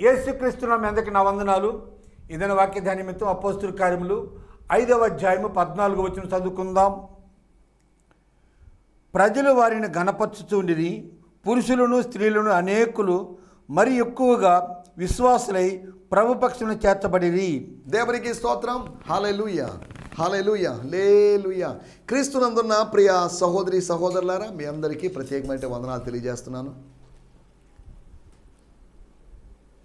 యేసుక్రీస్తున్న మీ నా వందనాలు. ఇదైన వాక్య నిమిత్తం అపోస్తుల కార్యములు. ఐదవ అధ్యాయము పద్నాలుగు వచ్చిన చదువుకుందాం. ప్రజలు వారిని గణపరచుచుండిరి పురుషులను స్త్రీలను అనేకులు మరి ఎక్కువగా విశ్వాసులై ప్రభుపక్షులను చేర్చబడిరి. దేవునికి స్తోత్రం. హాలెలూయ హాలెలూయ లేలుయ క్రీస్తునందున్న ప్రియ సహోదరి సహోదరులారా మీ అందరికీ ప్రత్యేకమైన వందనాలు తెలియజేస్తున్నాను.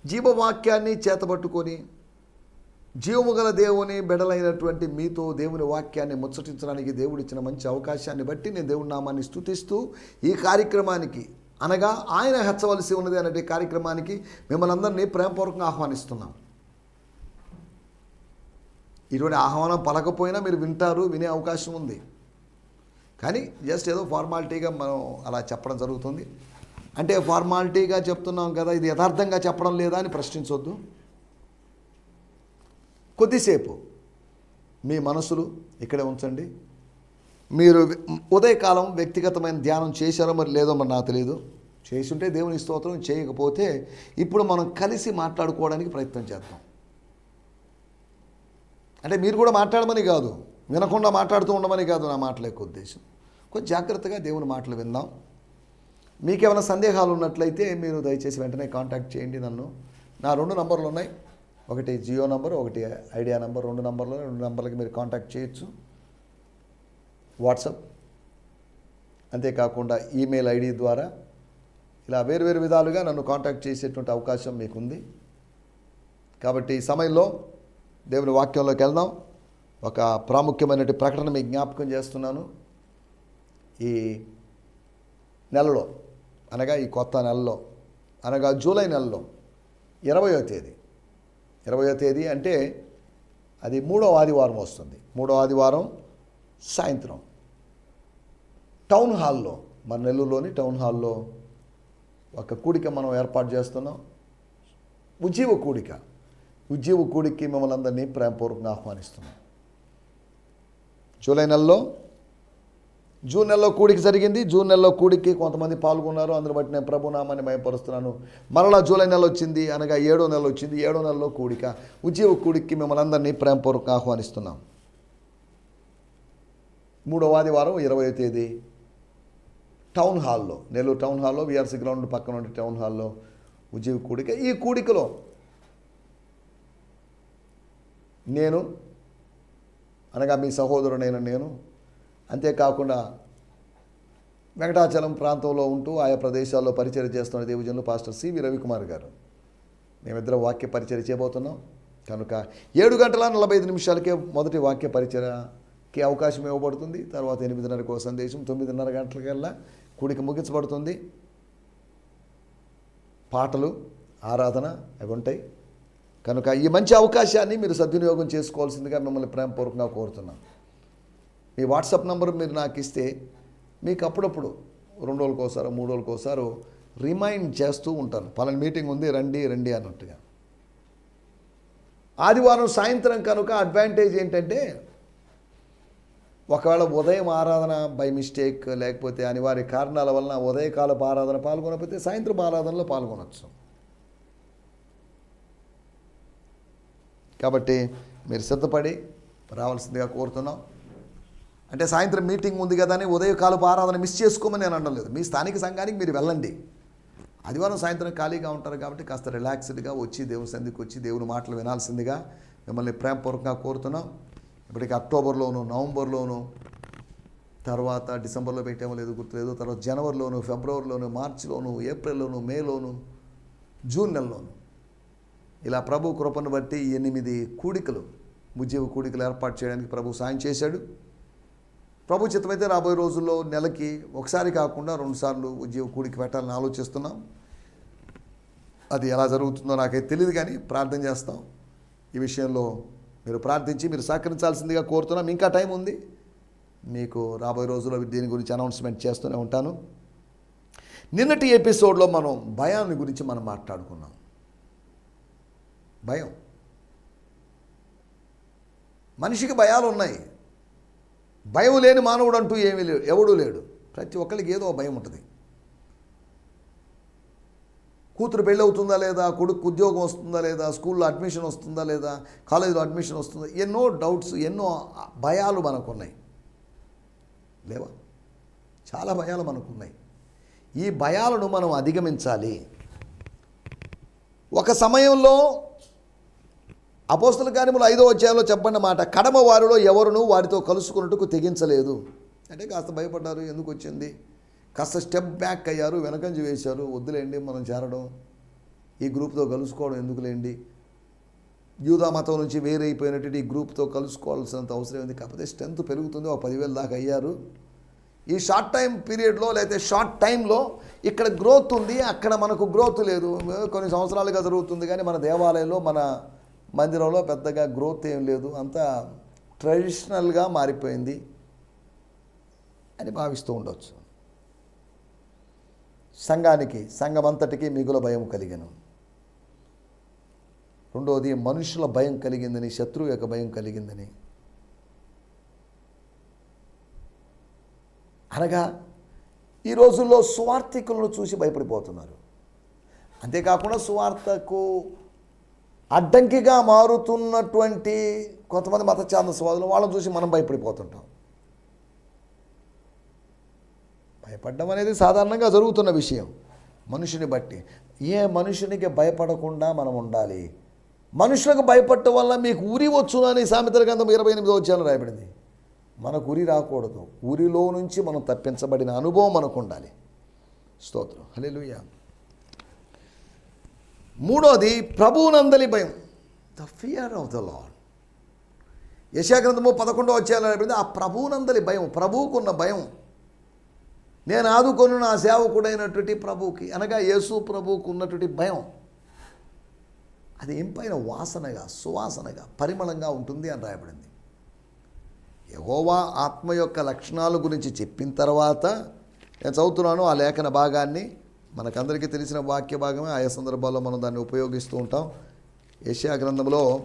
జీవవాక్యాన్ని చేతబట్టుకొని జీవము గల దేవుని బెడలైనటువంటి మీతో దేవుని వాక్యాన్ని ముచ్చటించడానికి దేవుడిచ్చిన మంచి అవకాశాన్ని బట్టి నేను దేవుడి నామాన్ని స్థుతిస్తూ ఈ కార్యక్రమానికి అనగా ఆయన హెచ్చవలసి ఉన్నది అనే కార్యక్రమానికి మిమ్మల్ని అందరినీ ప్రేమపూర్వకంగా ఆహ్వానిస్తున్నాం. ఇటువంటి ఆహ్వానం పలకపోయినా మీరు వింటారు వినే అవకాశం ఉంది. కానీ జస్ట్ ఏదో ఫార్మాలిటీగా మనం అలా చెప్పడం జరుగుతుంది. అంటే ఫార్మాలిటీగా చెప్తున్నాం కదా ఇది యథార్థంగా చెప్పడం లేదా అని ప్రశ్నించొద్దు. కొద్దిసేపు మీ మనసులు ఇక్కడే ఉంచండి. మీరు ఉదయకాలం వ్యక్తిగతమైన ధ్యానం చేశారో మరి లేదో మరి నాకు తెలియదు చేసుంటే దేవుని స్తోత్రం చేయకపోతే ఇప్పుడు మనం కలిసి మాట్లాడుకోవడానికి ప్రయత్నం చేద్దాం. అంటే మీరు కూడా మాట్లాడమని కాదు వినకుండా మాట్లాడుతూ ఉండమని కాదు నా మాటల యొక్క ఉద్దేశం. కొంచెం జాగ్రత్తగా దేవుని మాటలు విందాం. మీకేమైనా సందేహాలు ఉన్నట్లయితే మీరు దయచేసి వెంటనే కాంటాక్ట్ చేయండి నన్ను. నా రెండు నంబర్లు ఉన్నాయి. ఒకటి జియో నంబర్ ఒకటి ఐడియా నంబర్. రెండు నంబర్లు రెండు నంబర్లకి మీరు కాంటాక్ట్ చేయొచ్చు. వాట్సప్. అంతేకాకుండా ఈమెయిల్ ఐడి ద్వారా ఇలా వేరు వేరు విధాలుగా నన్ను కాంటాక్ట్ చేసేటువంటి అవకాశం మీకుంది. కాబట్టి ఈ సమయంలో దేవుని వాక్యంలోకి వెళ్దాం. ఒక ప్రాముఖ్యమైనటువంటి ప్రకటన మీకు జ్ఞాపకం చేస్తున్నాను. ఈ నెలలో అనగా ఈ కొత్త నెలలో అనగా జూలై నెలలో ఇరవయో తేదీ. ఇరవయో తేదీ అంటే అది మూడో ఆదివారం వస్తుంది. మూడో ఆదివారం సాయంత్రం. టౌన్ హాల్లో మన నెల్లూరులోని టౌన్ హాల్లో ఒక కూడిక మనం ఏర్పాటు చేస్తున్నాం. ఉజ్జీవ కూడిక. ఉజ్జీవ కూడికి మిమ్మల్ని అందరినీ ప్రేమపూర్వకంగా ఆహ్వానిస్తున్నాం. జూలై నెలలో జూన్ నెలలో కూడికి జరిగింది. జూన్ నెలలో కూడికి కొంతమంది పాల్గొన్నారు. అందరి బట్టి నేను ప్రభునామాన్ని భయపరుస్తున్నాను. మరలా జూలై నెల వచ్చింది అనగా ఏడో నెల వచ్చింది. ఏడో నెలలో కూడిక. ఉద్యోగ కూడికి మిమ్మల్ని అందరినీ ప్రేమపూర్వకంగా ఆహ్వానిస్తున్నాం. మూడవ ఆదివారం ఇరవై తేదీ టౌన్ హాల్లో నెల్లూరు టౌన్ హాల్లో విఆర్సీ గ్రౌండ్ పక్కన ఉండే టౌన్ హాల్లో ఉద్యోగ కూడిక. ఈ కూడికలో నేను అనగా మీ సహోదరుడైన నేను అంతేకాకుండా వెంకటాచలం ప్రాంతంలో ఉంటూ ఆయా ప్రదేశాల్లో పరిచయం చేస్తున్న దేవజనులు పాస్టర్ సివి రవికుమార్ గారు. మేమిద్దరం వాక్య పరిచయం చేయబోతున్నాం. కనుక ఏడు గంటల నలభై ఐదు నిమిషాలకే మొదటి వాక్య పరిచయకి అవకాశం ఇవ్వబడుతుంది. తర్వాత ఎనిమిదిన్నరకు సందేశం తొమ్మిదిన్నర గంటలకల్లా కూడిక ముగించబడుతుంది. పాటలు ఆరాధన అవి ఉంటాయి. కనుక ఈ మంచి అవకాశాన్ని మీరు సద్వినియోగం చేసుకోవాల్సిందిగా మిమ్మల్ని ప్రేమపూర్వకంగా కోరుతున్నాం. మీ వాట్సాప్ నంబర్ మీరు నాకు ఇస్తే మీకు అప్పుడప్పుడు రెండు రోజులకు ఒకసారి మూడు రోజులకోసారో రిమైండ్ చేస్తూ ఉంటాను. పలాని మీటింగ్ ఉంది రండి రండి అన్నట్టుగా. ఆదివారం సాయంత్రం కనుక అడ్వాంటేజ్ ఏంటంటే ఒకవేళ ఉదయం ఆరాధన బై మిస్టేక్ లేకపోతే అనివార్య కారణాల వలన ఉదయకాలపు ఆరాధన పాల్గొనకపోతే సాయంత్రం ఆరాధనలో పాల్గొనవచ్చు కాబట్టి మీరు సిద్ధపడి రావాల్సిందిగా కోరుతున్నాం. అంటే సాయంత్రం మీటింగ్ ఉంది కదా అని ఉదయకాలపు ఆరాధన మిస్ చేసుకోమని నేను అనడం లేదు. మీ స్థానిక సంఘానికి మీరు వెళ్ళండి. ఆదివారం సాయంత్రం ఖాళీగా ఉంటారు కాబట్టి కాస్త రిలాక్స్డ్గా వచ్చి దేవుని సంధికి వచ్చి దేవుని మాటలు వినాల్సిందిగా మిమ్మల్ని ప్రేమపూర్వకంగా కోరుతున్నాం. ఇప్పటికి అక్టోబర్లోను నవంబర్లోను తర్వాత డిసెంబర్లో పెట్టామో లేదు గుర్తులేదు తర్వాత జనవరిలోను ఫిబ్రవరిలోను మార్చిలోను ఏప్రిల్లోను మేలోను జూన్ నెలలోను. ఇలా ప్రభు కృపను బట్టి ఎనిమిది కూడికలు ఉద్యోగ కూడికలు ఏర్పాటు చేయడానికి ప్రభు సాయం చేశాడు. ప్రభు చిత్తమైతే రాబోయే రోజుల్లో నెలకి ఒకసారి కాకుండా రెండుసార్లు ఉద్యోగ కూడికి పెట్టాలని ఆలోచిస్తున్నాం. అది ఎలా జరుగుతుందో నాకైతే తెలియదు కానీ ప్రార్థన చేస్తాం. ఈ విషయంలో మీరు ప్రార్థించి మీరు సహకరించాల్సిందిగా కోరుతున్నాం. ఇంకా టైం ఉంది. మీకు రాబోయే రోజుల్లో దీని గురించి అనౌన్స్మెంట్ చేస్తూనే ఉంటాను. నిన్నటి ఎపిసోడ్లో మనం భయాన్ని గురించి మనం మాట్లాడుకున్నాం. భయం. మనిషికి భయాలు ఉన్నాయి భయం లేని మానవుడు అంటూ ఏమీ లేడు ఎవడూ లేడు. ప్రతి ఒక్కరికి ఏదో భయం ఉంటుంది. కూతురు పెళ్ళి అవుతుందా లేదా కొడుకు ఉద్యోగం వస్తుందా లేదా స్కూల్లో అడ్మిషన్ వస్తుందా లేదా కాలేజీలో అడ్మిషన్ వస్తుందా ఎన్నో డౌట్స్ ఎన్నో భయాలు మనకున్నాయి. లేవా? చాలా భయాలు మనకున్నాయి. ఈ భయాలను మనం అధిగమించాలి. ఒక సమయంలో అపోస్తుల కార్యములు ఐదో అధ్యాయంలో చెప్పండి మాట కడమ వారిలో ఎవరును వారితో కలుసుకున్నట్టుకు తెగించలేదు. అంటే కాస్త భయపడ్డారు ఎందుకు వచ్చింది? కాస్త స్టెప్ బ్యాక్ అయ్యారు వెనకంజి వేశారు వద్దులేండి మనం చేరడం ఈ గ్రూప్తో కలుసుకోవడం ఎందుకులేండి? యూదా మతం నుంచి వేరైపోయినటువంటి ఈ గ్రూప్తో కలుసుకోవాల్సినంత అవసరం ఉంది కాకపోతే స్ట్రెంత్ పెరుగుతుంది ఒక పదివేల దాకా అయ్యారు. ఈ షార్ట్ టైం పీరియడ్లో లేకపోతే షార్ట్ టైంలో ఇక్కడ గ్రోత్ ఉంది అక్కడ మనకు గ్రోత్ లేదు. కొన్ని సంవత్సరాలుగా జరుగుతుంది కానీ మన దేవాలయంలో మన మందిరంలో పెద్దగా గ్రోత్ ఏం లేదు. అంతా ట్రెడిషనల్గా మారిపోయింది అని భావిస్తూ ఉండొచ్చు. సంఘానికి సంఘమంతటికి మిగుల భయం కలిగను. రెండవది మనుషుల భయం కలిగిందని శత్రువు యొక్క భయం కలిగిందని. అనగా ఈ రోజుల్లో సువార్థికులను చూసి భయపడిపోతున్నారు. అంతేకాకుండా సువార్తకు అడ్డంకిగా మారుతున్నటువంటి కొంతమంది మత ఛాందస్వాదులు వాళ్ళని చూసి మనం భయపడిపోతుంటాం. భయపడడం అనేది సాధారణంగా జరుగుతున్న విషయం. మనుషుని బట్టి. ఏ మనుషునికి భయపడకుండా మనం ఉండాలి? మనుషులకు భయపడటం వల్ల మీకు ఉరి వచ్చునని సామెతల గ్రంథం ఇరవై ఎనిమిదో వచ్చాను రాయబడింది. మనకు ఉరి రాకూడదు. ఉరిలో నుంచి మనం తప్పించబడిన అనుభవం మనకు ఉండాలి. స్తోత్రం. హలే మూడోది ప్రభువునందలి భయం. The fear of the Lord యశాగ్రంథము పదకొండో వచ్చేయాలని ఆ ప్రభువునందలి భయం ప్రభువుకున్న భయం. నేను ఆదుకొని నా సేవకుడైనటువంటి ప్రభువుకి. అనగా యేసు ప్రభువుకు ఉన్నటువంటి భయం. అది ఎంపైన వాసనగా సువాసనగా పరిమళంగా ఉంటుంది అని రాయబడింది. యహోవా ఆత్మ యొక్క లక్షణాల గురించి చెప్పిన తర్వాత నేను చదువుతున్నాను ఆ లేఖన భాగాన్ని. మనకందరికీ తెలిసిన వాక్య భాగమే. ఆయా సందర్భాల్లో మనం దాన్ని ఉపయోగిస్తూ ఉంటాం. ఏషియా గ్రంథంలో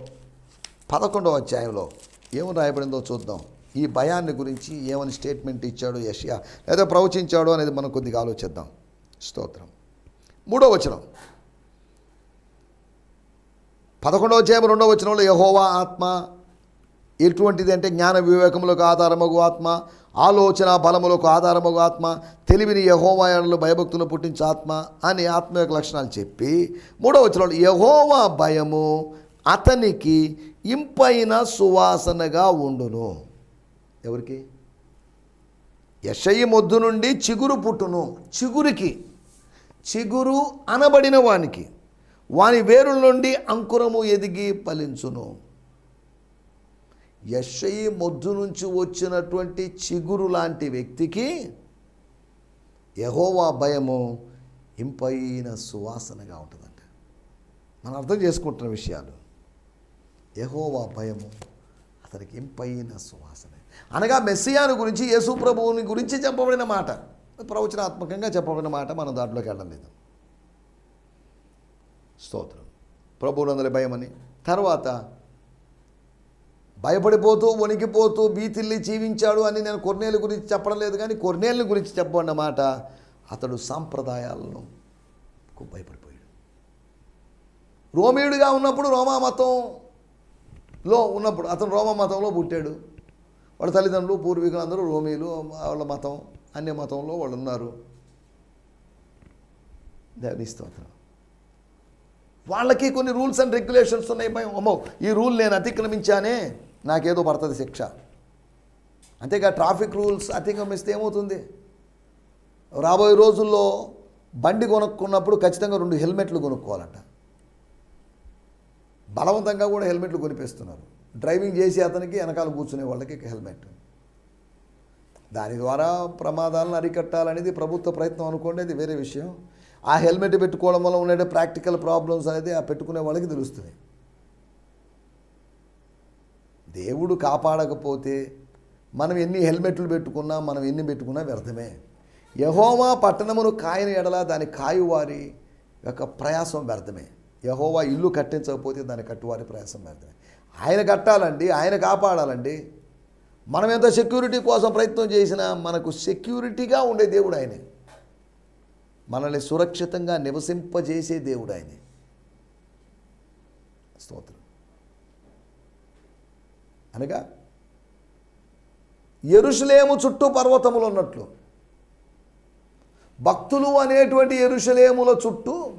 పదకొండవ అధ్యాయంలో ఏమని రాయబడిందో చూద్దాం. ఈ భయాన్ని గురించి ఏమని స్టేట్మెంట్ ఇచ్చాడు యషియా లేదా ప్రవచించాడు అనేది మనం కొద్దిగా ఆలోచిద్దాం. స్తోత్రం. మూడో వచనం. పదకొండవ అధ్యాయం రెండవ వచనంలో యహోవా ఆత్మ ఎటువంటిది అంటే జ్ఞాన వివేకములకు ఆధారమగు ఆత్మ ఆలోచన బలములకు ఆధారముగా ఆత్మ తెలివిని యహోవాయనలు భయభక్తులు పుట్టించే ఆత్మ అని ఆత్మ యొక్క లక్షణాలు చెప్పి మూడవ వచనంలో యహోవా భయము అతనికి ఇంపైన సువాసనగా ఉండును. ఎవరికి? యషయి మొద్దు నుండి చిగురు పుట్టును. చిగురికి చిగురు అనబడిన వానికి వాని వేరుల నుండి అంకురము ఎదిగి ఫలించును. యషయి మొద్దు నుంచి వచ్చినటువంటి చిగురు లాంటి వ్యక్తికి యహోవా భయము ఇంపైన సువాసనగా ఉంటుందంట. మనం అర్థం చేసుకుంటున్న విషయాలు. యహోవా భయము అతనికి ఇంపైన సువాసన. అనగా మెస్సియాను గురించి యేసు ప్రభువుని గురించి చెప్పబడిన మాట. ప్రవచనాత్మకంగా చెప్పబడిన మాట మనం దాంట్లోకి వెళ్ళడం లేదు. స్తోత్రం. ప్రభువులందరి భయమని. తర్వాత భయపడిపోతూ వణికిపోతూ బీతిల్లి జీవించాడు అని నేను కొర్నేలు గురించి చెప్పడం లేదు కానీ కొర్నేళ్ళ గురించి చెప్పబడిన మాట అతడు సాంప్రదాయాలను భయపడిపోయాడు. రోమియుడిగా ఉన్నప్పుడు రోమా మతంలో ఉన్నప్పుడు అతను రోమా మతంలో పుట్టాడు. వాళ్ళ తల్లిదండ్రులు పూర్వీకులు అందరూ రోమీలు వాళ్ళ మతం అన్య మతంలో వాళ్ళు ఉన్నారు. దేవుని స్తోత్రం. వాళ్ళకి కొన్ని రూల్స్ అండ్ రెగ్యులేషన్స్ ఉన్నాయి. భయం అమ్మో ఈ రూల్ నేను అతిక్రమించానే నాకేదో పడుతుంది శిక్ష. అంతేగా ట్రాఫిక్ రూల్స్ అతిగమిస్తే ఏమవుతుంది? రాబోయే రోజుల్లో బండి కొనుక్కున్నప్పుడు ఖచ్చితంగా రెండు హెల్మెట్లు కొనుక్కోవాలంట. బలవంతంగా కూడా హెల్మెట్లు కొనిపిస్తున్నారు. డ్రైవింగ్ చేసి అతనికి వెనకాల కూర్చునే వాళ్ళకి హెల్మెట్. దాని ద్వారా ప్రమాదాలను అరికట్టాలనేది ప్రభుత్వ ప్రయత్నం అనుకోండి అది వేరే విషయం. ఆ హెల్మెట్ పెట్టుకోవడం వల్ల ఉండే ప్రాక్టికల్ ప్రాబ్లమ్స్ అనేది ఆ పెట్టుకునే వాళ్ళకి తెలుస్తుంది. దేవుడు కాపాడకపోతే మనం ఎన్ని హెల్మెట్లు పెట్టుకున్నా మనం ఎన్ని పెట్టుకున్నా వ్యర్థమే. యహోవా పట్టణమును కాయని ఎడల దాని కాయువారి యొక్క ప్రయాసం వ్యర్థమే. యహోవా ఇల్లు కట్టించకపోతే దాని కట్టువారి ప్రయాసం వ్యర్థమే. ఆయన కట్టాలండి ఆయన కాపాడాలండి. మనం ఎంత సెక్యూరిటీ కోసం ప్రయత్నం చేసినా మనకు సెక్యూరిటీగా ఉండే దేవుడు ఆయనే. మనల్ని సురక్షితంగా నివసింపజేసే దేవుడు ఆయనే. స్తోత్రం. అనగా ఎరుషలేము చుట్టూ పర్వతములు ఉన్నట్లు. భక్తులు అనేటువంటి ఎరుషలేముల చుట్టూ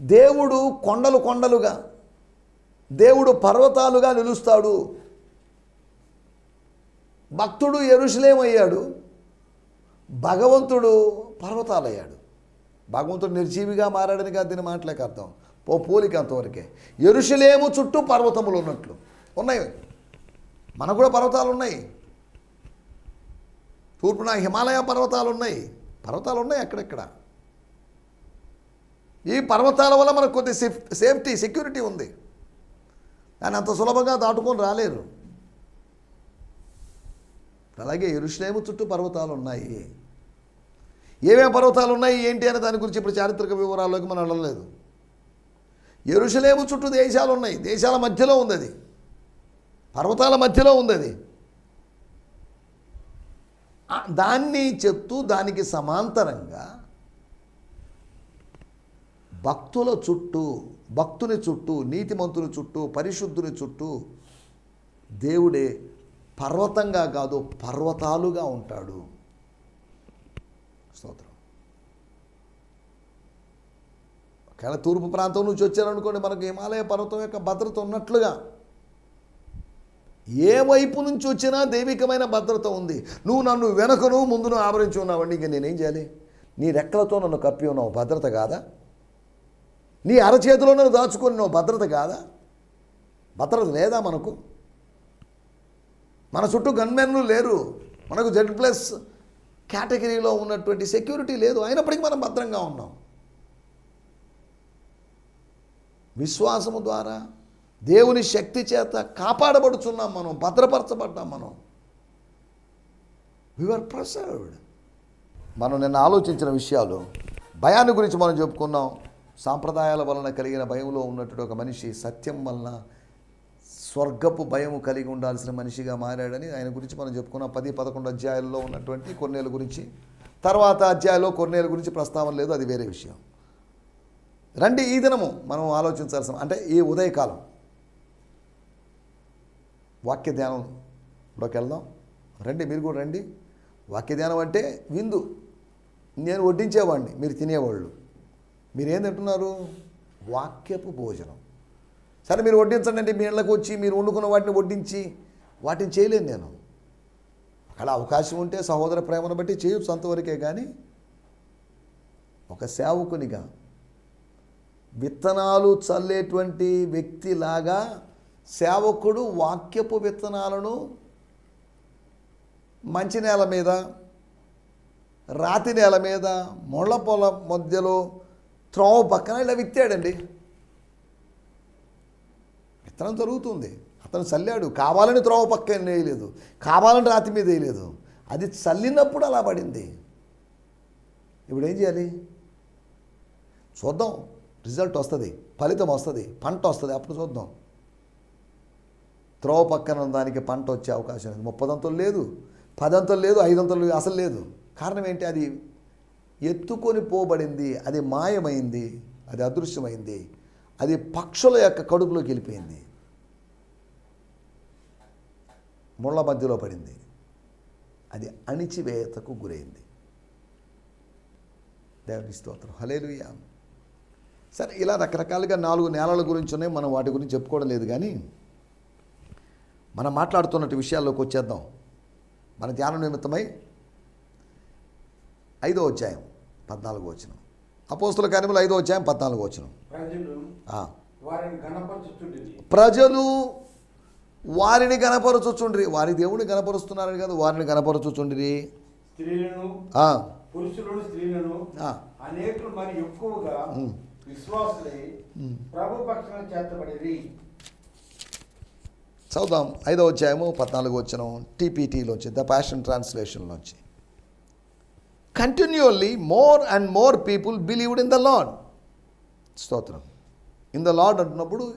దేవుడు కొండలు కొండలుగా దేవుడు పర్వతాలుగా నిలుస్తాడు. భక్తుడు ఎరుషలేమయ్యాడు భగవంతుడు పర్వతాలయ్యాడు. భగవంతుడు నిర్జీవిగా మారాడని కాదు దీని మాటలేక అర్థం. పో పోలిక అంతవరకే. ఎరుషలేము చుట్టూ పర్వతములు ఉన్నట్లు. ఉన్నాయి. మనకు కూడా పర్వతాలు ఉన్నాయి. తూర్పున హిమాలయ పర్వతాలు ఉన్నాయి. పర్వతాలు ఉన్నాయి అక్కడెక్కడ. ఈ పర్వతాల వల్ల మనకు కొద్ది సేఫ్ సేఫ్టీ సెక్యూరిటీ ఉంది. కానీ అంత సులభంగా దాటుకొని రాలేరు. అలాగే ఎరుషలేము చుట్టూ పర్వతాలు ఉన్నాయి. ఏమేమి పర్వతాలు ఉన్నాయి ఏంటి అనే దాని గురించి ఇప్పుడు చారిత్రక వివరాల్లోకి మనం వెళ్ళలేదు. ఎరుషులేము చుట్టూ దేశాలు ఉన్నాయి. దేశాల మధ్యలో ఉంది అది. పర్వతాల మధ్యలో ఉంది అది దాన్ని చెప్తూ దానికి సమాంతరంగా భక్తుల చుట్టూ భక్తుని చుట్టూ నీతిమంతుని చుట్టూ పరిశుద్ధుని చుట్టూ దేవుడే పర్వతంగా కాదు పర్వతాలుగా ఉంటాడు. స్తోత్రం. ఒకవేళ తూర్పు ప్రాంతం నుంచి వచ్చారనుకోండి మనకు హిమాలయ పర్వతం యొక్క భద్రత ఉన్నట్లుగా ఏ వైపు నుంచి వచ్చినా దైవికమైన భద్రత ఉంది. నువ్వు నన్ను వెనకను ముందును ఆవరించి ఉన్నావండి. ఇంక నేనేం చేయాలి? నీ రెక్కలతో నన్ను కప్పి ఉన్నావు. భద్రత కాదా? నీ అరచేతిలో నన్ను దాచుకొని నువ్వు భద్రత కాదా? భద్రత లేదా మనకు? మన చుట్టూ గన్మెన్లు లేరు. మనకు జెడ్ ప్లస్ కేటగిరీలో ఉన్నటువంటి సెక్యూరిటీ లేదు. అయినప్పటికీ మనం భద్రంగా ఉన్నాం. విశ్వాసము ద్వారా దేవుని శక్తి చేత కాపాడబడుచున్నాం మనం భద్రపరచబడ్డాం మనం. విఆర్ ప్రసర్వ్డ్ మనం నిన్న ఆలోచించిన విషయాలు భయాన్ని గురించి మనం చెప్పుకున్నాం. సాంప్రదాయాల వలన కలిగిన భయంలో ఉన్నటువంటి ఒక మనిషి సత్యం వలన స్వర్గపు భయము కలిగి ఉండాల్సిన మనిషిగా మారాడని ఆయన గురించి మనం చెప్పుకున్నాం. పది పదకొండు అధ్యాయాల్లో ఉన్నటువంటి కొన్నేళ్ళ గురించి. తర్వాత అధ్యాయంలో కొన్నేళ్ళ గురించి ప్రస్తావన లేదు అది వేరే విషయం. రండి ఈ దినము మనం ఆలోచించాల్సిన అంటే ఈ ఉదయకాలం. వాక్య ధ్యానంలోకి వెళ్దాం రండి మీరు కూడా రండి. వాక్య ధ్యానం అంటే విందు. నేను వడ్డించేవాడిని మీరు తినేవాళ్ళు. మీరేం తింటున్నారు? వాక్యపు భోజనం. సరే మీరు వడ్డించండి అంటే మీ ఇళ్ళకి వచ్చి మీరు వండుకున్న వాటిని వడ్డించి వాటిని చేయలేను నేను. అక్కడ అవకాశం ఉంటే సహోదర ప్రేమను బట్టి చేయొచ్చు అంతవరకే కానీ ఒక సేవకునిగా విత్తనాలు చల్లేటువంటి వ్యక్తిలాగా సేవకుడు వాక్యపు విత్తనాలను మంచి నేల మీద రాతి నేల మీద ముళ్ళ పొల మధ్యలో త్రోవ పక్కన ఇలా విత్తాడండి. విత్తనం జరుగుతుంది. అతను చల్లాడు. కావాలని త్రోవ పక్కన వేయలేదు. కావాలని రాతి మీద వేయలేదు. అది చల్లినప్పుడు అలా పడింది. ఇప్పుడు ఏం చేయాలి? చూద్దాం. రిజల్ట్ వస్తుంది. ఫలితం వస్తుంది. పంట వస్తుంది. అప్పుడు చూద్దాం. త్రోవ పక్కన దానికి పంట వచ్చే అవకాశం లేదు. ముప్పదంతలు లేదు పదంతలు లేదు ఐదంతలు లేదు, అసలు లేదు. కారణం ఏంటి? అది ఎత్తుకొని పోబడింది అది మాయమైంది అది అదృశ్యమైంది అది పక్షుల యొక్క కడుపులోకి వెళ్ళిపోయింది. ముళ్ళ మధ్యలో పడింది. అది అణిచివేతకు గురైంది. దేవుని స్తోత్రం. హలేలుయా సరే ఇలా రకరకాలుగా నాలుగు నేలల గురించి ఉన్నాయి. మనం వాటి గురించి చెప్పుకోవడం లేదు కానీ మనం మాట్లాడుతున్నట్టు విషయాల్లోకి వచ్చేద్దాం. మన ధ్యానం నిమిత్తమై ఐదో అధ్యాయం పద్నాలుగో వచనం. అపోస్తుల కార్యములు ఐదో అధ్యాయం పద్నాలుగో వచనం. ప్రజలు. వారిని గనపరచుచుండ్రి వారి దేవుని గనపరుస్తున్నారని కాదు వారిని గనపరచుచుండ్రి స్త్రీలను ఆ, పురుషులను స్త్రీలను ఆ. అనేకులు మరి ఎక్కువగా ఉమ్. విశ్వాసులై ప్రభు పక్షాన చేర్చబడిరి. చదువుదాం. ఐదో అధ్యాయము పద్నాలుగు వచ్చిన టీపీటీలోంచి the passion ట్రాన్స్లేషన్లోంచి continually more and more people believed in the Lord స్తోత్రం. ఇన్ ద లాడ్ అంటున్నప్పుడు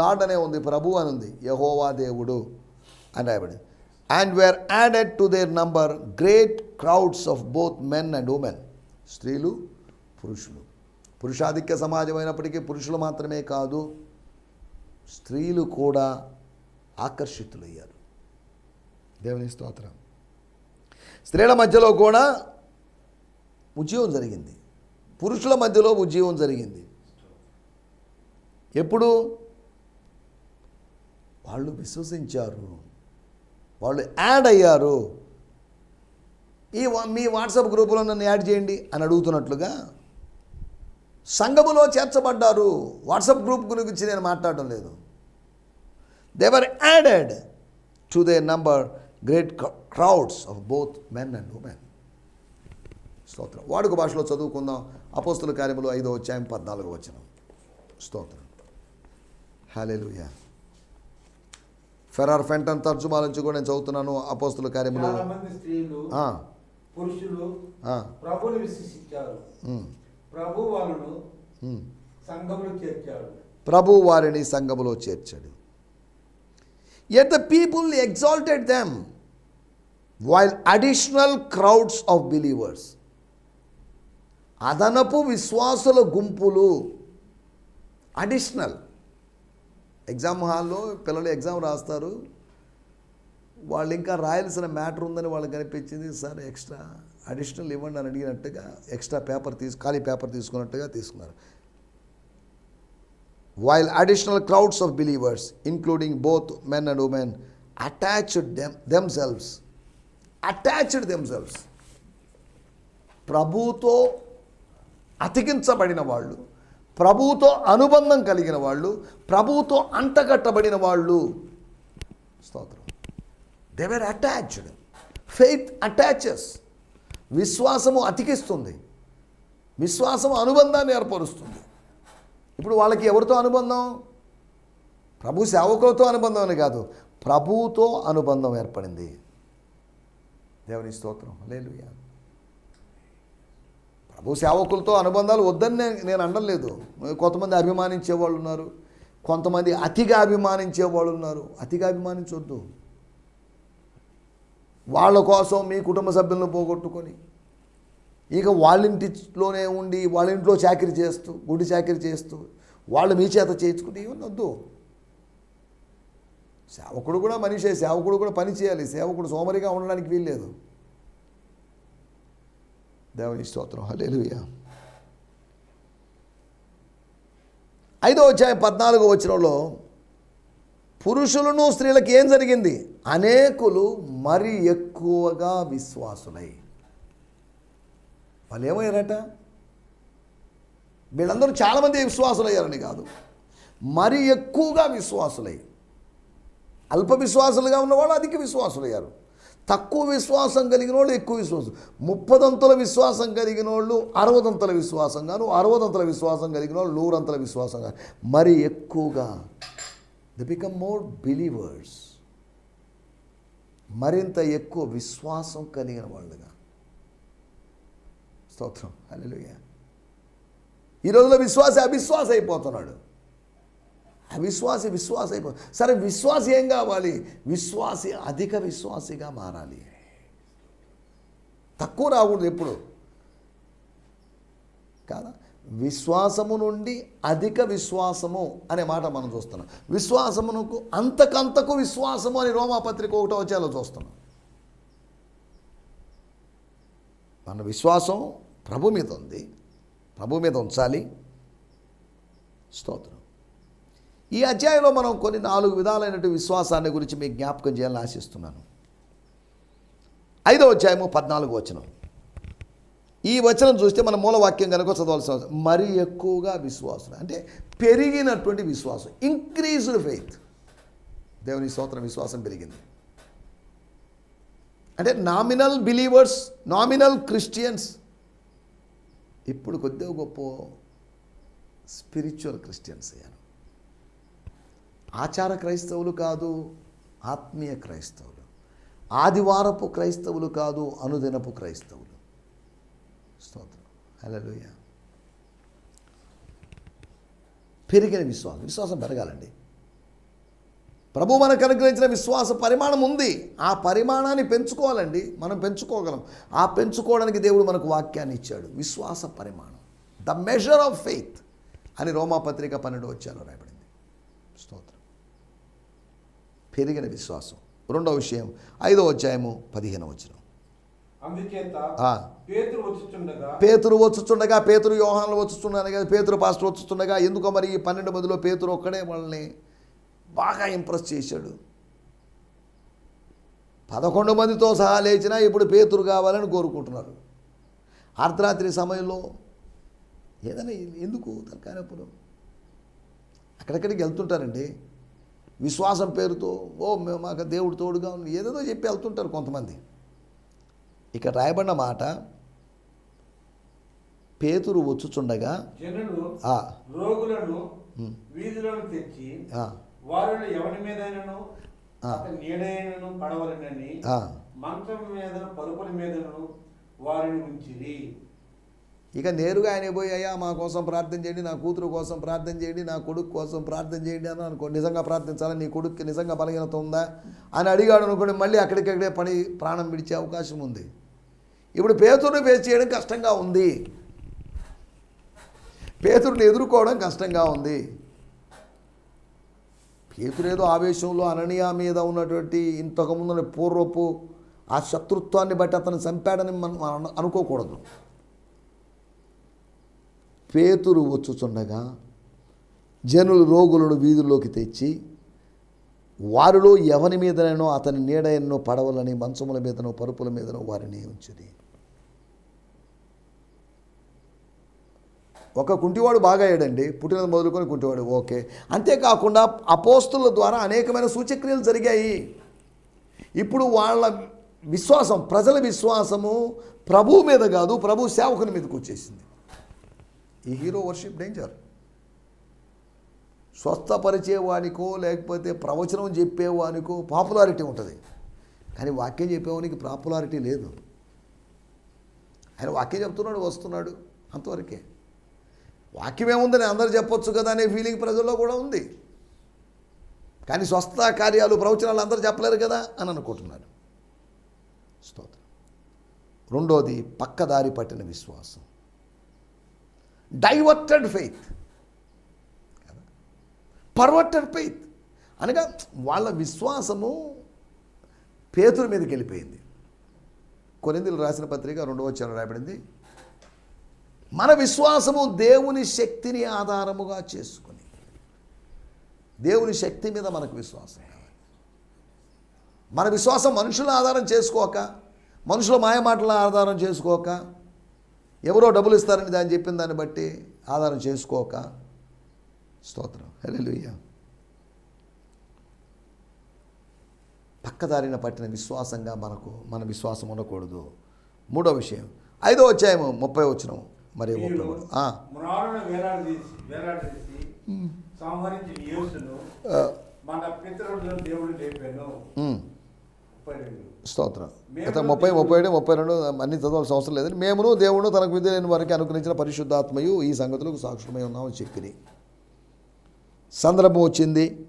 లాడ్ అనే ఉంది ప్రభు అని ఉంది యహోవా దేవుడు అని రాయబడి and were added to their number great crowds of both men and women స్త్రీలు పురుషులు. పురుషాధిక్య సమాజం అయినప్పటికీ పురుషులు మాత్రమే కాదు స్త్రీలు కూడా ఆకర్షితులయ్యారు. దేవుని స్తోత్రం. స్త్రీల మధ్యలో కూడా ఉద్యోగం జరిగింది. పురుషుల మధ్యలో ఉద్యోగం జరిగింది. ఎప్పుడు? వాళ్ళు విశ్వసించారు. వాళ్ళు యాడ్ అయ్యారు. ఈ మీ వాట్సాప్ గ్రూపులో నన్ను యాడ్ చేయండి అని అడుగుతున్నట్లుగా సంఘములో చేర్చబడ్డారు. వాట్సాప్ గ్రూప్ గురించి నేను మాట్లాడడం లేదు. They were added to the number great crowds of both men and women స్తోత్రం. వాడుక భాషలో చదువుకుందాం. అపోస్తుల కార్యములు ఐదో అధ్యాయం పద్నాలుగు వచ్చిన స్తోత్రం. హాలేలుయా ఫెరార్ ఫెంటన్ తర్జుమా నుంచి కూడా నేను చదువుతున్నాను అపోస్తుల కార్యములు. పురుషులు ప్రభుని విశ్వసించారు ప్రభు వాళ్ళను ఉమ్. సంఘములు చేర్చాడు. ప్రభు వారిని సంఘములో చేర్చాడు. At the people exalted them, while additional crowds of believers అదనపు విశ్వాసుల గుంపులు అడిషనల్ ఎగ్జామ్ హాల్లో పిల్లలు ఎగ్జామ్ రాస్తారు. వాళ్ళు ఇంకా రాయాల్సిన మ్యాటర్ ఉందని వాళ్ళకి కనిపించింది సార్ ఎక్స్ట్రా అడిషనల్ ఇవ్వండి అని అడిగినట్టుగా ఎక్స్ట్రా పేపర్ తీసు ఖాళీ పేపర్ తీసుకున్నట్టుగా తీసుకున్నారు. While additional crowds of believers, including both men and women, attached them, themselves, attached themselves. ప్రభుతో అతికించబడిన వాళ్ళు ప్రభుతో అనుబంధం కలిగిన వాళ్ళు ప్రభుతో అంటగట్టబడిన వాళ్ళు స్తోత్రం దేవర్ అటాచ్డ్ ఫెయిత్ అటాచెస్ విశ్వాసము అతికిస్తుంది విశ్వాసము అనుబంధాన్ని ఏర్పరుస్తుంది ఇప్పుడు వాళ్ళకి ఎవరితో అనుబంధం? ప్రభు సేవకులతో అనుబంధం అని కాదు ప్రభుతో అనుబంధం ఏర్పడింది. దేవుని స్తోత్రం. లేదు ప్రభు సేవకులతో అనుబంధాలు వద్దని నేను నేను అనలేదు కొంతమంది అభిమానించే వాళ్ళు ఉన్నారు. కొంతమంది అతిగా అభిమానించే వాళ్ళు ఉన్నారు. అతిగా అభిమానించొద్దు. వాళ్ళ కోసం మీ కుటుంబ సభ్యులను పోగొట్టుకొని ఇక వాళ్ళింటిలోనే ఉండి వాళ్ళ ఇంట్లో చాకరీ చేస్తూ గుడి చాకరీ చేస్తూ వాళ్ళు మీ చేత చేయించుకుంటే ఇవన్నీ వద్దు సేవకుడు కూడా మనిషే సేవకుడు కూడా పని చేయాలి. సేవకుడు సోమరిగా ఉండడానికి వీల్లేదు. దేవుని స్తోత్రం. హల్లెలూయా. ఐదో అధ్యాయం పద్నాలుగో వచ్చినలో పురుషులను స్త్రీలకు ఏం జరిగింది? అనేకులు మరి ఎక్కువగా విశ్వాసులై. వాళ్ళు ఏమయ్యారట వీళ్ళందరూ చాలామంది విశ్వాసులయ్యారని కాదు. మరి ఎక్కువగా విశ్వాసులై అల్ప విశ్వాసులుగా ఉన్నవాళ్ళు అధిక విశ్వాసులయ్యారు. తక్కువ విశ్వాసం కలిగిన వాళ్ళు ఎక్కువ విశ్వాసం. ముప్పదంతుల విశ్వాసం కలిగిన వాళ్ళు అరవదంతుల విశ్వాసంగాను అరవదంతుల విశ్వాసం కలిగిన వాళ్ళు నూరంతుల విశ్వాసంగా మరి ఎక్కువగా ది బికమ్ మోర్ బిలీవర్స్ మరింత ఎక్కువ విశ్వాసం కలిగిన వాళ్ళుగా. స్తోత్రం. అల్లెలుయ్య ఈ రోజుల్లో విశ్వాసి అవిశ్వాస అయిపోతున్నాడు అవిశ్వాసి విశ్వాస అయిపో సరే విశ్వాసి ఏం కావాలి? విశ్వాసి అధిక విశ్వాసిగా మారాలి. తక్కువ రాకూడదు ఎప్పుడు. కాదా? విశ్వాసము నుండి అధిక విశ్వాసము అనే మాట మనం చూస్తున్నాం. విశ్వాసమునకు అంతకంతకు విశ్వాసము అని రోమాపత్రిక ఒకటో వచ్చేలా చూస్తున్నాం. మన విశ్వాసం ప్రభు మీద ఉంది. ప్రభు మీద ఉంచాలి. స్తోత్రం. ఈ అధ్యాయంలో మనం కొన్ని నాలుగు విధాలైనటువంటి విశ్వాసాన్ని గురించి మీకు జ్ఞాపకం చేయాలని ఆశిస్తున్నాను. ఐదో అధ్యాయము పద్నాలుగు వచనం. ఈ వచనం చూస్తే మన మూలవాక్యం కనుక చదవాల్సిన అవసరం. మరీ ఎక్కువగా విశ్వాసం అంటే పెరిగినటువంటి విశ్వాసం. ఇంక్రీజ్డ్ ఫెయిత్ దేవుని స్తోత్రం విశ్వాసం పెరిగింది. అంటే నామినల్ బిలీవర్స్ నామినల్ క్రిస్టియన్స్ ఇప్పుడు కొద్దిగా గొప్ప స్పిరిచువల్ క్రిస్టియన్స్ అయ్యాను. ఆచార క్రైస్తవులు కాదు ఆత్మీయ క్రైస్తవులు. ఆదివారపు క్రైస్తవులు కాదు అనుదినపు క్రైస్తవులు. స్తోత్రం. హల్లెలూయా. పెరిగిన విశ్వాసం. విశ్వాసం పెరగాలండి. ప్రభు మనకు అనుగ్రహించిన విశ్వాస పరిమాణం ఉంది. ఆ పరిమాణాన్ని పెంచుకోవాలండి. మనం పెంచుకోగలం. ఆ పెంచుకోవడానికి దేవుడు మనకు వాక్యాన్ని ఇచ్చాడు. విశ్వాస పరిమాణం. ద మెజర్ ఆఫ్ ఫెయిత్ అని రోమాపత్రిక పన్నెండు వచ్చాలో రాయబడింది. స్తోత్రం. పెరిగిన విశ్వాసం. రెండవ విషయం ఐదో అధ్యాయము పదిహేను ఆ. పేతురు వచ్చుచుండగా పేతురు వచ్చుచుండగా పేతురు యోహాన్లు వచ్చుచుండగా పేతురు పాస్టర్ వచ్చుచుండగా ఎందుకో మరి ఈ పన్నెండు మందిలో పేతురు ఒక్కడే వాళ్ళని బాగా ఇంప్రెస్ చేశాడు. పదకొండు మందితో సహా లేచినా ఇప్పుడు పేతురు కావాలని కోరుకుంటున్నారు. అర్ధరాత్రి సమయంలో ఏదైనా ఎందుకు తలకాయనప్పుడు అక్కడక్కడికి వెళ్తుంటారండి. విశ్వాసం పేరుతో ఓ మేము మాకు దేవుడు తోడుగా ఉంది. ఏదేదో చెప్పి వెళ్తుంటారు కొంతమంది. ఇక్కడ రాయబడిన మాట పేతురు వచ్చుచుండగా రోగులను తెచ్చి ఆ, వారిలో ఎవరి మీదైనను? నీడైనను పడవలనని. మంచం మీద మీదను వారిని ఉంచిరి. ఇక నేరుగా ఆయన పోయి అయ్యా మా కోసం ప్రార్థన చేయండి నా కూతురు కోసం ప్రార్థన చేయండి నా కొడుకు కోసం ప్రార్థన చేయండి అని అనుకో నిజంగా ప్రార్థించాలా? నీ కొడుక్కి నిజంగా బలహీనత ఉందా? అని అడిగాడు అనుకోండి మళ్ళీ అక్కడికక్కడే పడి ప్రాణం విడిచే అవకాశం ఉంది. ఇప్పుడు పేతురుని ఫేస్ చేయడం కష్టంగా ఉంది. పేతురుని ఎదుర్కోవడం కష్టంగా ఉంది. పేతురు ఆవేశంలో అననీయ మీద ఉన్నటువంటి ఇంతకుముందు పూర్వపు ఆ శత్రుత్వాన్ని బట్టి అతను చంపాడని మనం అనుకోకూడదు. పేతురు వచ్చుచుండగా జనులు రోగులను వీధుల్లోకి తెచ్చి వారిలో ఎవరి మీదనో అతని నీడ ఎన్నో పడవలని మంచముల మీదనో పరుపుల మీదనో వారిని ఉంచుది ఒక కుంటివాడు బాగా అయ్యాడండి పుట్టినది మొదలుకొని కుంటివాడు. ఓకే. అంతేకాకుండా అపోస్తుల ద్వారా అనేకమైన సూచక్రియలు జరిగాయి. ఇప్పుడు వాళ్ళ విశ్వాసం ప్రజల విశ్వాసము ప్రభు మీద కాదు ప్రభు సేవకుని మీదకి వచ్చేసింది. ఈ హీరో వర్షిప్ డేంజర్. స్వస్థపరిచేవానికో లేకపోతే ప్రవచనం చెప్పేవానికో పాపులారిటీ ఉంటుంది. కానీ వాక్యం చెప్పేవానికి పాపులారిటీ లేదు. ఆయన వాక్యం చెప్తున్నాడు వస్తున్నాడు అంతవరకే. వాక్యం ఏముందని అందరు చెప్పొచ్చు కదా అనే ఫీలింగ్ ప్రజల్లో కూడా ఉంది. కానీ స్వస్థ కార్యాలు ప్రవచనాలు అందరూ చెప్పలేరు కదా అని అనుకుంటున్నారు స్తోత్రం. రెండోది పక్కదారి పట్టిన విశ్వాసం. డైవర్టెడ్ ఫెయిత్ పర్వర్టెడ్ ఫెయిత్ అనగా వాళ్ళ విశ్వాసము పేతుల మీదకి వెళ్ళిపోయింది. కొరిందులు రాసిన పత్రిక రెండవ వచ్చాను రాయబడింది. మన విశ్వాసము దేవుని శక్తిని ఆధారముగా చేసుకుని. దేవుని శక్తి మీద మనకు విశ్వాసం కావాలి. మన విశ్వాసం మనుషుల ఆధారం చేసుకోక మనుషుల మాయమాటల ఆధారం చేసుకోక ఎవరో డబ్బులు ఇస్తారని దాన్ని చెప్పిన దాన్ని బట్టి ఆధారం చేసుకోక. స్తోత్రం. హల్లెలూయా. పక్కదారిన పట్టిన విశ్వాసంగా మనకు మన విశ్వాసం ఉండకూడదు. మూడో విషయం. ఐదో అధ్యాయము ముప్పై వచ్చినము మరి స్తోత్రం. అయితే ముప్పై ముప్పై ఏడు ముప్పై రెండు అన్ని చదవాల్సిన అవసరం లేదని మేమును దేవుడు తనకు విధి లేని వారికి అనుగ్రహించిన పరిశుద్ధాత్మయు ఈ సంగతులకు సాక్షులమై ఉన్నామని చెప్పిరి. సందర్భం వచ్చింది.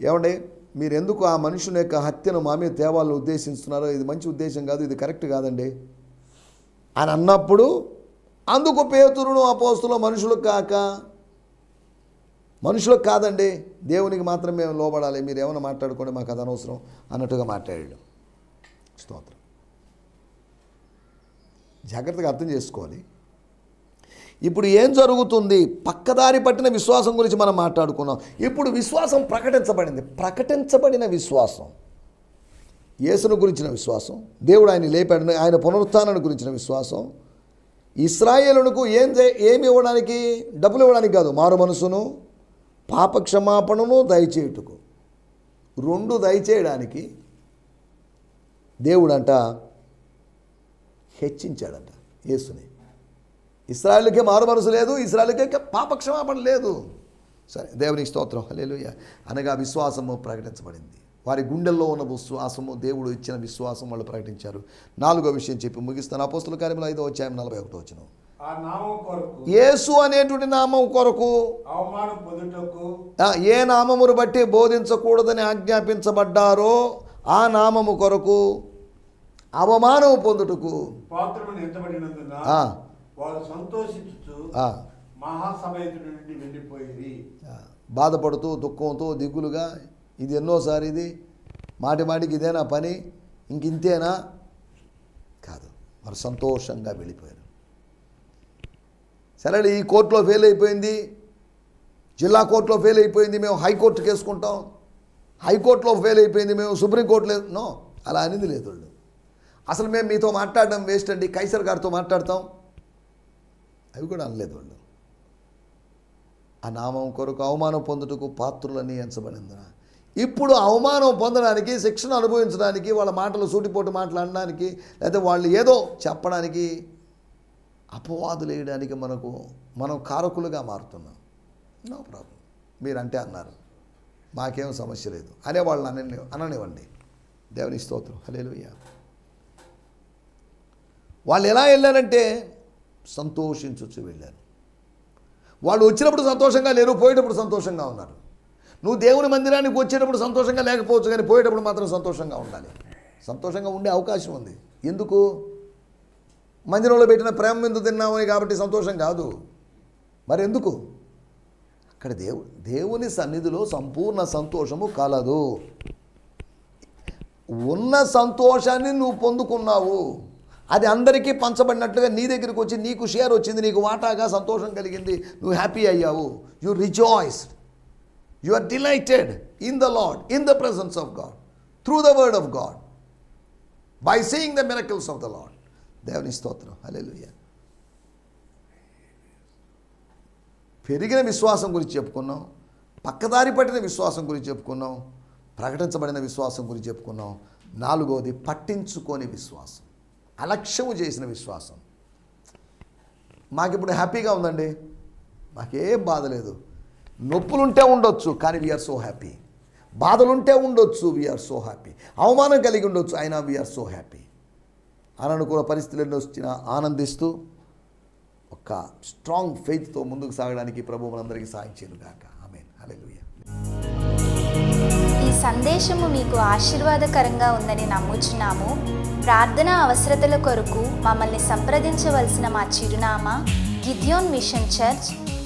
ఏమండి? మీరు ఎందుకు ఆ మనుషుని యొక్క హత్యను మా మీద తేవాలని ఉద్దేశిస్తున్నారో? ఇది మంచి ఉద్దేశం కాదు ఇది కరెక్ట్ కాదండి. అని అన్నప్పుడు అందుకు పేతురును అపోస్తులు మనుషులకు కాక మనుషులకు కాదండి దేవునికి మాత్రం మేము లోబడాలి. మీరు ఏమైనా మాట్లాడుకోండి మాకు అది అనవసరం అన్నట్టుగా మాట్లాడాడు. స్తోత్రం. జాగ్రత్తగా అర్థం చేసుకోవాలి. ఇప్పుడు ఏం జరుగుతుంది? పక్కదారి పట్టిన విశ్వాసం గురించి మనం మాట్లాడుకున్నాం. ఇప్పుడు విశ్వాసం ప్రకటించబడింది. ప్రకటించబడిన విశ్వాసం. యేసును గురించిన విశ్వాసం దేవుడు ఆయన లేపాడు ఆయన పునరుత్థానాన్ని గురించిన విశ్వాసం ఇస్రాయేలునకు ఏం చే- ఏమి ఇవ్వడానికి? డబ్బులు ఇవ్వడానికి కాదు మారు మనసును పాప క్షమాపణను దయచేయుటకు. రెండు దయచేయడానికి దేవుడంట హెచ్చించాడంట యేసుని. ఇస్రాయల్కే మారు మనసు లేదు ఇస్రాయల్కే పాప క్షమాపణ లేదు. సరే దేవునికి స్తోత్రం హల్లెలూయ. అనగా విశ్వాసము ప్రకటించబడింది. వారి గుండెల్లో ఉన్న విశ్వాసము దేవుడు ఇచ్చిన విశ్వాసం వాళ్ళు ప్రకటించారు. నాలుగో విషయం చెప్పి ముగిస్తాను. అపోస్తుల కార్యంలో ఐదో అధ్యాయం నలభై ఒకటో వచ్చిన యేసు అనేటువంటి నామం కొరకు అవమానం ఏ నామమును బట్టి బోధించకూడదని ఆజ్ఞాపించబడ్డారో ఆ నామము కొరకు అవమానము పొందుటకు బాధపడుతూ దుఃఖంతో దిగులుగా ఇది ఎన్నోసారి ఇది మాటి మాటికి ఇదేనా పని? ఇంక ఇంతేనా? కాదు. వారు సంతోషంగా వెళ్ళిపోయారు. సరే ఈ కోర్టులో ఫెయిల్ అయిపోయింది. జిల్లా కోర్టులో ఫెయిల్ అయిపోయింది. మేము హైకోర్టు వేసుకుంటాం హైకోర్టులో ఫెయిల్ అయిపోయింది. మేము సుప్రీంకోర్టులో నో అలా అనేది లేదు వాళ్ళు. అసలు మేము మీతో మాట్లాడడం వేస్ట్ అండి. కైసర్ గారితో మాట్లాడతాం. అవి కూడా అనలేదు వాళ్ళు. ఆ నామం కొరకు అవమానం పొందుటకు పాత్రులని ఎంచబడిందిన ఇప్పుడు అవమానం పొందడానికి శిక్షణ అనుభవించడానికి వాళ్ళ మాటలు సూటిపోటు మాట్లాడడానికి లేకపోతే వాళ్ళు ఏదో చెప్పడానికి అపవాదులు వేయడానికి మనకు మనం కారకులుగా మారుతున్నాం. No problem. మీరంటే అన్నారు. మాకేం సమస్య లేదు. అనే వాళ్ళని అనని అననివ్వండి. దేవుని స్తోత్రం. హల్లెలూయా. వాళ్ళు ఎలా వెళ్ళారంటే సంతోషించొచ్చు వెళ్ళారు. వాళ్ళు వచ్చినప్పుడు సంతోషంగా లేరు పోయేటప్పుడు సంతోషంగా ఉన్నారు. నువ్వు దేవుని మందిరానికి వచ్చేటప్పుడు సంతోషంగా లేకపోవచ్చు కానీ పోయేటప్పుడు మాత్రం సంతోషంగా ఉండాలి. సంతోషంగా ఉండే అవకాశం ఉంది. ఎందుకు? మందిరంలో పెట్టిన ప్రేమ ఎందుకు తిన్నామని కాబట్టి సంతోషం కాదు. మరి ఎందుకు అక్కడ దేవు దేవుని సన్నిధిలో సంపూర్ణ సంతోషము కలదు. ఉన్న సంతోషాన్ని నువ్వు పొందుకున్నావు. అది అందరికీ పంచబడినట్లుగా నీ దగ్గరికి వచ్చి నీకు షేర్ వచ్చింది నీకు వాటాగా సంతోషం కలిగింది నువ్వు హ్యాపీ అయ్యావు. You rejoiced you are delighted in the Lord in the presence of God through the word of God by seeing the miracles of the Lord దేవుని స్తోత్రం. హల్లెలూయా పెరిగిన విశ్వాసం గురించి చెప్పుకున్నాం పక్కదారి పట్టిన విశ్వాసం గురించి చెప్పుకున్నాం ప్రకటించబడిన విశ్వాసం గురించి చెప్పుకున్నాం. నాలుగోది పట్టించుకోని విశ్వాసం అలక్ష్యము చేసిన విశ్వాసం. మాకిప్పుడు హ్యాపీగా ఉందండి? మాకేం బాధ లేదు. నొప్పులుంటే ఉండొచ్చు కానీ వీఆర్ సో హ్యాపీ బాధలుంటే ఉండొచ్చు వీఆర్ సో హ్యాపీ అవమానం కలిగి ఉండొచ్చు అయినా వీఆర్ సో హ్యాపీ అననుకూల పరిస్థితులు ఎన్నో వచ్చినా ఆనందిస్తూ ఒక స్ట్రాంగ్ ఫెయిత్తో ముందుకు సాగడానికి ప్రభు మనందరికీ సాయం చేయనుగాక ఆమె ఈ సందేశము మీకు ఆశీర్వాదకరంగా ఉందని నమ్ముచున్నాము. ప్రార్థన అవసరతల కొరకు మమ్మల్ని సంప్రదించవలసిన మా చిరునామా గిద్యోన్ మిషన్ చర్చ్